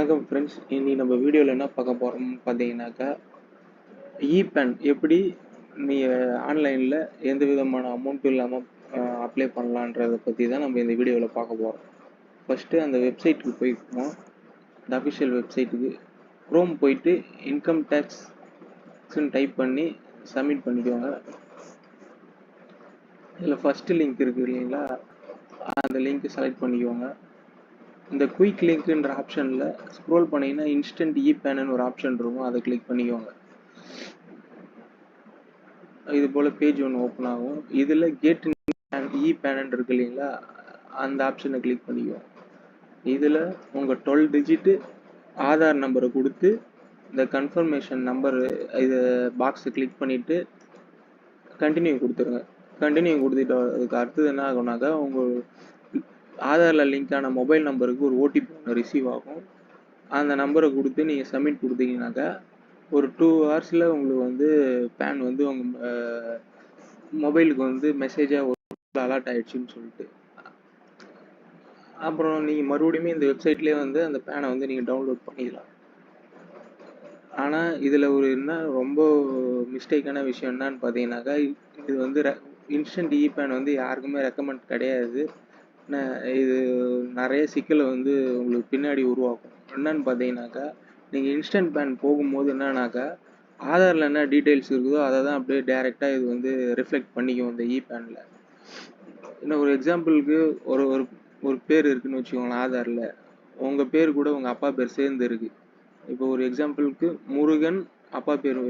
வணக்கம் ஃப்ரெண்ட்ஸ் இன்னி நம்ம வீடியோவில் என்ன பார்க்க போகிறோம்னு பார்த்தீங்கன்னாக்கா இபேன் எப்படி நீங்கள் ஆன்லைனில் எந்த விதமான அமௌண்ட்டும் இல்லாமல் அப்ளை பண்ணலான்றதை பற்றி தான் நம்ம இந்த வீடியோவில் பார்க்க போகிறோம் ஃபஸ்ட்டு அந்த வெப்சைட்டுக்கு போயிருக்கோம் இந்த அஃபிஷியல் வெப்சைட்டுக்கு க்ரோம் போயிட்டு இன்கம் டேக்ஸ்ன்னு டைப் பண்ணி சப்மிட் பண்ணிக்கோங்க. இதில் ஃபஸ்ட்டு லிங்க் இருக்குது இல்லைங்களா? அந்த லிங்க் செலக்ட் பண்ணிக்கோங்க. இந்த குயிக் லிங்க்ன்ற ஆப்ஷனில் ஸ்க்ரோல் பண்ணிங்கன்னா இன்ஸ்டன்ட் இ பேனன் ஒரு ஆப்ஷன் இருக்கும். அதை கிளிக் பண்ணிக்கோங்க. இது போல் பேஜ் ஒன்று ஓப்பன் ஆகும். இதில் கெட் இ பேனன் இருக்கு இல்லைங்களா? அந்த ஆப்ஷனை கிளிக் பண்ணிக்குவோம் இதில் உங்கள் டுவெல் டிஜிட்டு ஆதார் நம்பரை கொடுத்து இந்த கன்ஃபர்மேஷன் நம்பரு இது பாக்ஸை கிளிக் பண்ணிவிட்டு கண்டினியூ கொடுத்துருங்க. கண்டினியூ கொடுத்துட்டு அதுக்கு அடுத்தது என்ன ஆகுனாக்கா உங்கள் ஆதாரில் லிங்க் ஆன மொபைல் நம்பருக்கு ஒரு ஓடிபி ஒன்று ரிசீவ் ஆகும். அந்த நம்பரை கொடுத்து நீங்கள் சப்மிட் கொடுத்தீங்கன்னாக்கா ஒரு டூ ஹவர்ஸில் உங்களுக்கு வந்து பேன் வந்து உங்கள் மொபைலுக்கு வந்து மெசேஜாக ஒரு அலர்ட் ஆகிடுச்சின்னு சொல்லிட்டு. அப்புறம் நீங்கள் மறுபடியுமே இந்த வெப்சைட்லேயே வந்து அந்த பேனை வந்து நீங்கள் டவுன்லோட் பண்ணிக்கலாம். ஆனால் இதில் ஒரு என்ன ரொம்ப மிஸ்டேக்கான விஷயம் என்னன்னு பார்த்தீங்கன்னாக்கா இது வந்து இன்ஸ்டன்ட் இ பேன் வந்து யாருக்குமே ரெக்கமெண்ட் கிடையாது. இது நிறைய சிக்கலை வந்து உங்களுக்கு பின்னாடி உருவாக்கும். என்னன்னு பார்த்தீங்கன்னாக்கா நீங்கள் இன்ஸ்டன்ட் பேன் போகும்போது என்னன்னாக்கா ஆதாரில் என்ன டீட்டெயில்ஸ் இருக்குதோ அதை தான் அப்படியே டேரெக்டாக இது வந்து ரிஃப்ளெக்ட் பண்ணிக்கும் இந்த இ பேனில் இன்னும் ஒரு எக்ஸாம்பிளுக்கு ஒரு ஒரு ஒரு பேர் இருக்குன்னு வச்சுக்கோங்களேன் ஆதாரில். உங்கள் பேர் கூட உங்கள் அப்பா பேர் சேர்ந்து இருக்குது இப்போ ஒரு எக்ஸாம்பிளுக்கு முருகன் அப்பா பேர்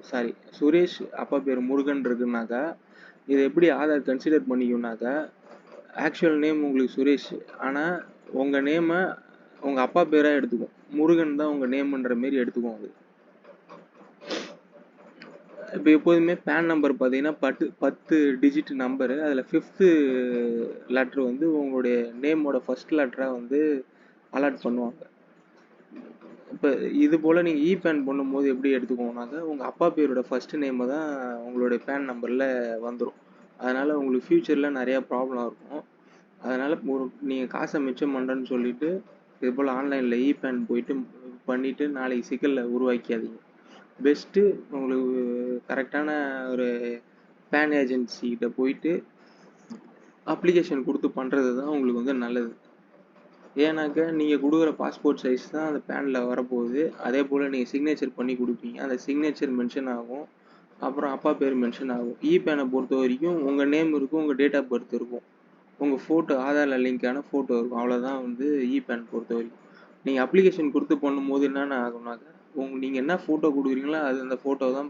சாரி சுரேஷ் அப்பா பேர் முருகன் இருக்குன்னாக்கா இதை எப்படி ஆதார் கன்சிடர் பண்ணிக்கும்னாக்கா ஆக்சுவல் நேம் உங்களுக்கு சுரேஷ். ஆனால் உங்கள் நேமை உங்கள் அப்பா பேராக எடுத்துக்கும் முருகன் தான் உங்கள் நேம்ன்ற மாரி எடுத்துக்கும் அது. இப்போ எப்போதுமே பேன் நம்பர் பார்த்தீங்கன்னா பத்து பத்து டிஜிட் நம்பரு அதில் ஃபிஃப்த்து லெட்ரு வந்து உங்களுடைய நேமோட ஃபஸ்ட் லெட்டராக வந்து அலாட் பண்ணுவாங்க. இப்போ இது போல் நீங்கள் இ பேன் பண்ணும்போது எப்படி எடுத்துக்கோங்கனாக்கா உங்கள் அப்பா பேரோட ஃபஸ்ட்டு நேமை தான் உங்களுடைய பேன் நம்பரில் வந்துடும் அதனால் உங்களுக்கு ஃப்யூச்சரில் நிறையா ப்ராப்ளம் இருக்கும். அதனால் ஒரு நீங்கள் காசை மிச்சம் பண்ணுறேன்னு சொல்லிவிட்டு இது போல் ஆன்லைனில் இ பேன் போயிட்டு பண்ணிவிட்டு நாளைக்கு சிக்கலில் உருவாக்காதீங்க பெஸ்ட்டு உங்களுக்கு கரெக்டான ஒரு பேன் ஏஜென்சிக்கிட்ட போயிட்டு அப்ளிகேஷன் கொடுத்து பண்ணுறது தான் உங்களுக்கு வந்து நல்லது. ஏன்னாக்க நீங்கள் கொடுக்குற பாஸ்போர்ட் சைஸ் தான் அந்த பேனில் வரப்போகுது. அதே போல் நீங்கள் சிக்னேச்சர் பண்ணி கொடுப்பீங்க. அந்த சிக்னேச்சர் மென்ஷன் ஆகும். அப்புறம் அப்பா பேர் மென்ஷன் ஆகும். இ பேனை பொறுத்த வரைக்கும் உங்கள் நேம் இருக்கும் உங்கள் டேட் ஆஃப் பர்த் இருக்கும். உங்கள் ஃபோட்டோ ஆதாரில் லிங்கான ஃபோட்டோ இருக்கும். அவ்வளோதான் வந்து இ பேன் பொறுத்த வரைக்கும். நீங்கள் அப்ளிகேஷன் கொடுத்து பண்ணும்போது என்னென்ன ஆகும்னாக்க உங்க நீங்கள் என்ன ஃபோட்டோ கொடுக்குறீங்களோ அது அந்த ஃபோட்டோ தான்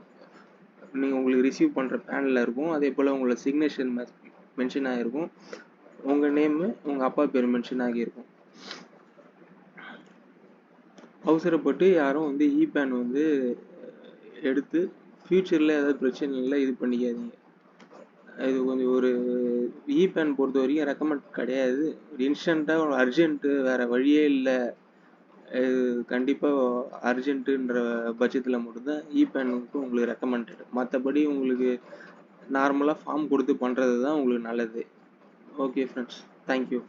நீங்கள் உங்களுக்கு ரிசீவ் பண்ணுற பேனில் இருக்கும். அதே போல் உங்களோட சிக்னேச்சர் மென்ஷன் ஆகிருக்கும் உங்கள் நேமு உங்கள் அப்பா பேர் மென்ஷன் ஆகியிருக்கும். அவசரப்பட்டு யாரும் வந்து இ பேன் வந்து எடுத்து ஃப்யூச்சரில் ஏதாவது பிரச்சனைகளை இல்லை இது பண்ணிக்காதீங்க. இது கொஞ்சம் ஒரு இ பேன் பொறுத்த வரைக்கும் ரெக்கமெண்ட் கிடையாது. ஒரு இன்ஸ்டண்ட்டாக ஒரு அர்ஜென்ட்டு வேறு வழியே இல்லை. இது கண்டிப்பாக அர்ஜென்ட்டுன்ற பட்சத்தில் மட்டும்தான் இ பேனுக்கு உங்களுக்கு ரெக்கமெண்டட் மற்றபடி உங்களுக்கு நார்மலாக ஃபார்ம் கொடுத்து பண்ணுறது தான் உங்களுக்கு நல்லது. Okay friends thank you